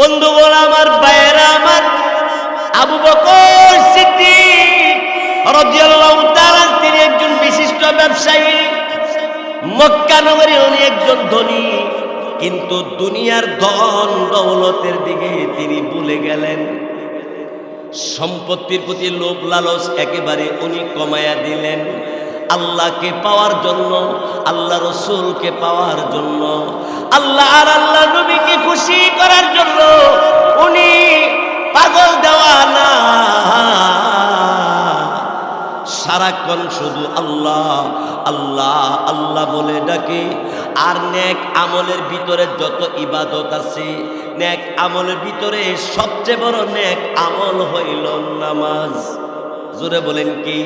বন্ধুগণ, আমার বাইরা আমার আবু বকর সিদ্দিক তিনি একজন বিশিষ্ট ব্যবসায়ী। মক্কা নগরে, উনি একজন ধনী। কিন্তু দুনিয়ার ধন দৌলতের দিকে তিনি ভুলে গেলেন। সম্পত্তির প্রতি লোভ লালস একেবারে উনি কমায়া দিলেন। আল্লাহকে পাওয়ার জন্য, আল্লাহ রসুলকে পাওয়ার জন্য, আল্লাহ আর আল্লাহ নবীকে খুশি করার জন্য উনি পাগল দেওয়া না। সারাক্ষণ শুধু আল্লাহ আল্লাহ আল্লাহ বলে ডাকে। আর নেক আমলের ভিতরে যত ইবাদত আছে, নেক আমলের ভিতরে সবচেয়ে বড় নেক আমল হইল নামাজ। জোরে বলেন কি?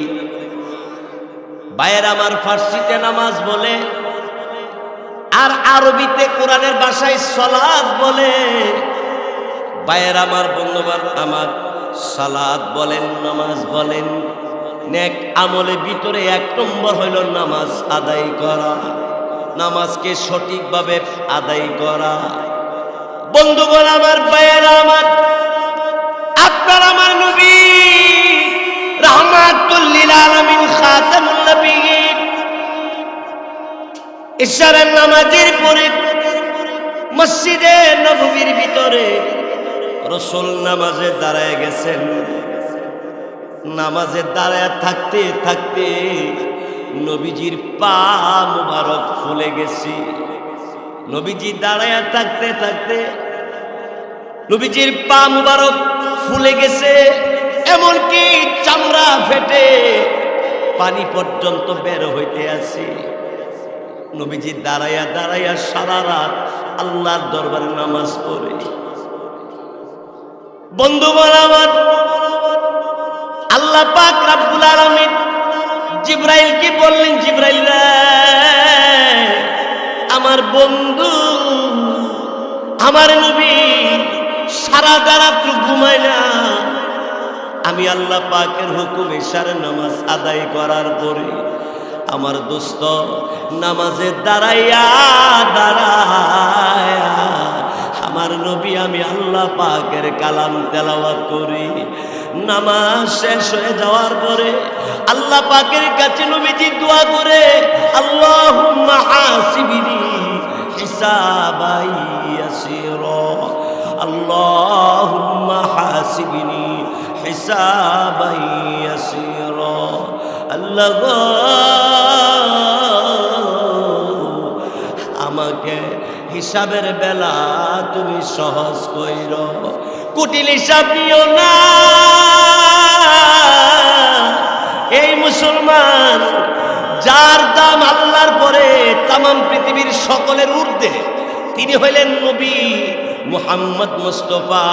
বাইরে আমার ফার্সিতে নামাজ বলে, আর আরবিতে কোরআনের ভাষায় সলাদ বলে। বাইরে আমার বন্ধুবান আমার সালাদ বলেন, নামাজ বলেন, নেক আমলের ভিতরে এক নম্বর হইল নামাজ আদায় করা। নামাজকে সঠিকভাবে আদায় করা। বন্ধুগণ, আমার বাইরে আমার আপনার, আমার নবী রহমাতুল্লিল আলামিন ঈশ্বরের নামাজের পরে মসজিদে নববীর ভিতরে রসুল নামাজে দাঁড়ায় গেছেন। নামাজে দাঁড়ায় থাকতে থাকতে নবীজির পা মুবারক ফুলে গেছি। নবীজি দাঁড়ায় থাকতে থাকতে নবীজির পা মুবারক ফুলে গেছে, এমনকি চামড়া ফেটে পানি পর্যন্ত বের হইতে আছে। নবীজি দাঁড়াইয়া দাঁড়াইয়া সারা রাত আল্লাহর দরবারে নামাজ পড়ে। বন্ধু আমার, আল্লাহ পাক রাব্বুল আলামিন জিব্রাইল কি বললেন, জিব্রাইল আমার বন্ধু, আমার নবী সারা রাত্র ঘুমায় না। আমি আল্লাহ পাকের হুকুম এশার নামাজ আদায় করার পরে আমার দোস্ত, নামাজে দাঁড়াইয়া দাঁড়ায়া আমার নবী, আমি আল্লাহ পাকের কালাম তেলাওয়াত করি। নামাজ শেষ হয়ে যাওয়ার পরে আল্লাহ পাকের কাছে নবীজি দোয়া করে, আল্লাহুম্মা হাসিবিনি হিসাবাই আল্লাহুম্মা হাসিবিনি হিসাবাই আল্লাহ হিসাবের বেলা তুমি সহজ কইর। কুটিল হিসাব নিও না। এই মুসলমান, যার দাম আল্লাহর পরে তাম পৃথিবীর সকলের ঊর্ধ্বে, তিনি হইলেন নবী মুহাম্মদ মুস্তফা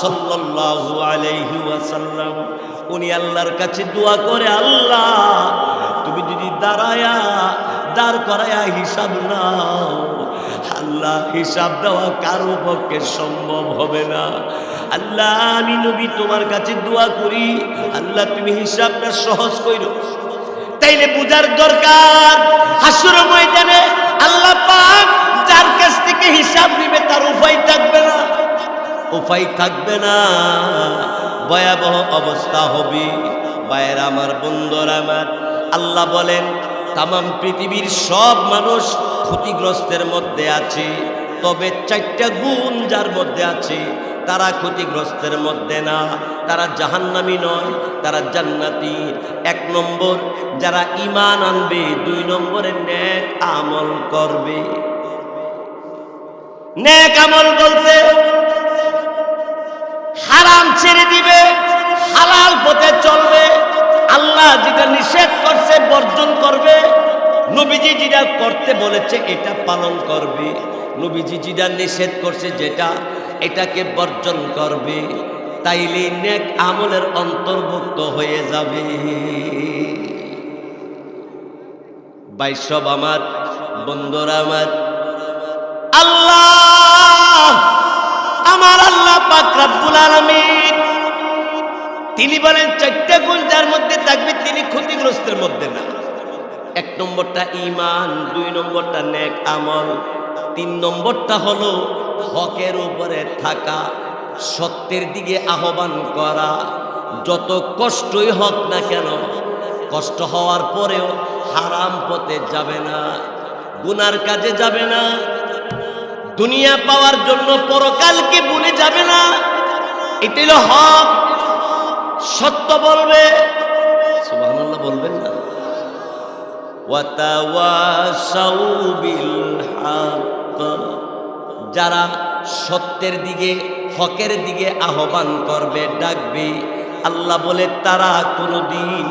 সাল্লাল্লাহু আলাইহি ওয়াসাল্লাম। উনি আল্লাহর কাছে দোয়া করে, আল্লাহ, তুমি যদি দাঁড়ায়া, দাঁড় করায়া হিসাব নাও আল্লাহ হিসাব দেওয়া কারও পক্ষে সম্ভব হবে না। আল্লাহ, আমি নবী তোমার কাছে দোয়া করি। আল্লাহ, তুমি হিসাবটা সহজ কইরো। তাইলে বুঝার দরকার, হাসুর ময়দানে আল্লাহ পাক যার কাছ থেকে হিসাব নিবে তার উপায় থাকবে না। উপায় থাকবে না। ভয়াবহ অবস্থা হবে। বায়ের আমার, বন্ধুর আমার, আল্লাহ বলেন তাম পৃথিবীর সব মানুষ ক্ষতিগ্রস্তের মধ্যে আছে। তবে চারটা গুণ যার মধ্যে আছে, তারা ক্ষতিগ্রস্তের মধ্যে না। তারা জাহান্নামি নয়, তারা জান্নাতি। এক নম্বর, যারা ইমান আনবে, দুই নম্বরে ন্যাক আমল করবে। ন্যাক আমল বলতে হারাম ছেড়ে দিবে, হালাল পথে চলবে। আল্লাহ যেটা নিষেধ করছে, বর্জন করবে। নবীজি যেটা করতে বলেছে, এটা পালন করবে। নবীজি যেটা নিষেধ করছে, যেটা, এটাকে বর্জন করবে। তাইলে নেক আমলের অন্তর্ভুক্ত হয়ে যাবে। বাইশব আমার, বন্ধুরা আমার। আল্লাহ আমার আল্লাহ পাক রব্বুল তিনি বলেন, চারটা গুণ যার মধ্যে থাকবে তিনি ক্ষতিগ্রস্তের মধ্যে না। এক নম্বরটা ইমান দুই নম্বরটা নেক আমল, তিন নম্বরটা হলো হকের উপরে থাকা, সত্যের দিকে আহ্বান করা। যত কষ্টই হোক না কেন, কষ্ট হওয়ার পরেও হারাম পথে যাবে না, গুনার কাজে যাবে না, দুনিয়া পাওয়ার জন্য পরকালকে ভুলে যাবে না। হলো হক। সত্য বলবে? সুবহানাল্লাহ, বলবেন না। বিল যারা সত্যের দিকে, হকের দিকে আহ্বান করবে, ডাকবে, আল্লাহ বলে তারা কোনোদিন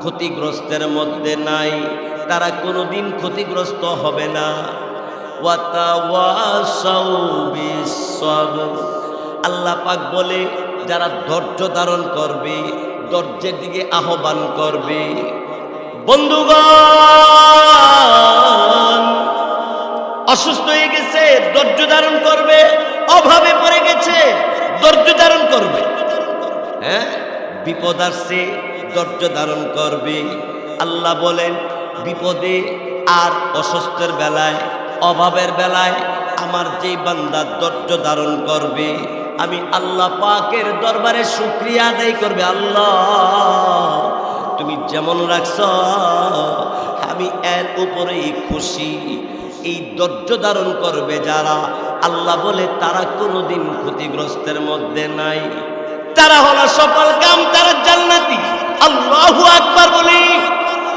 ক্ষতিগ্রস্তের মধ্যে নাই, তারা কোনোদিন ক্ষতিগ্রস্ত হবে না। আল্লাহ পাক বলে যারা ধৈর্য ধারণ করবে, ধৈর্যের দিকে আহ্বান করবে। বন্ধুগণ, অসুস্থ হয়ে গেছে, ধৈর্য ধারণ করবে, অভাবে পড়ে গেছে, ধৈর্য ধারণ করবে। হ্যাঁ? বিপদ আসছে, ধৈর্য ধারণ করবে। আল্লাহ বলেন, বিপদে আর অসুস্থের বেলায়, অভাবের বেলায় আমার যেই বান্দা ধৈর্য ধারণ করবে আমি আল্লাহ পাকের দরবারে শুক্রিয়া আদায় করবে, আল্লাহ। তুমি যেমন রাখছ, আমি এর উপরেই খুশি। এই ধৈর্য ধারণ করবে যারা, আল্লাহ বলে তারা কোনোদিন ক্ষতিগ্রস্তের মধ্যে নাই। তারা হলো সফল কাম, তারা জান্নাতি। আল্লাহু আকবার বলি।